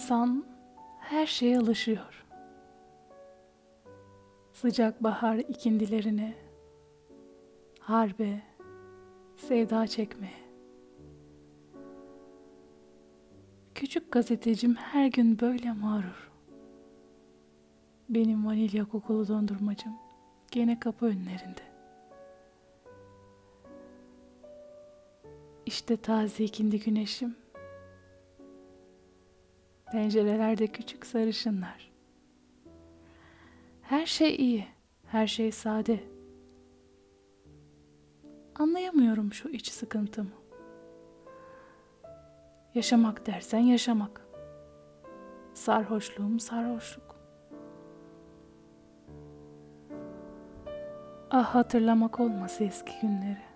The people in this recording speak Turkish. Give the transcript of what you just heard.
İnsan her şeye alışıyor. Sıcak bahar ikindilerine, harbe, sevda çekmeye. Küçük gazetecim her gün böyle mağrur. Benim vanilya kokulu dondurmacım gene kapı önlerinde. İşte taze ikindi güneşim. Pencerelerde küçük sarışınlar. Her şey iyi, her şey sade. Anlayamıyorum şu iç sıkıntımı. Yaşamak dersen yaşamak. Sarhoşluğum sarhoşluk. Ah hatırlamak olmasa eski günleri.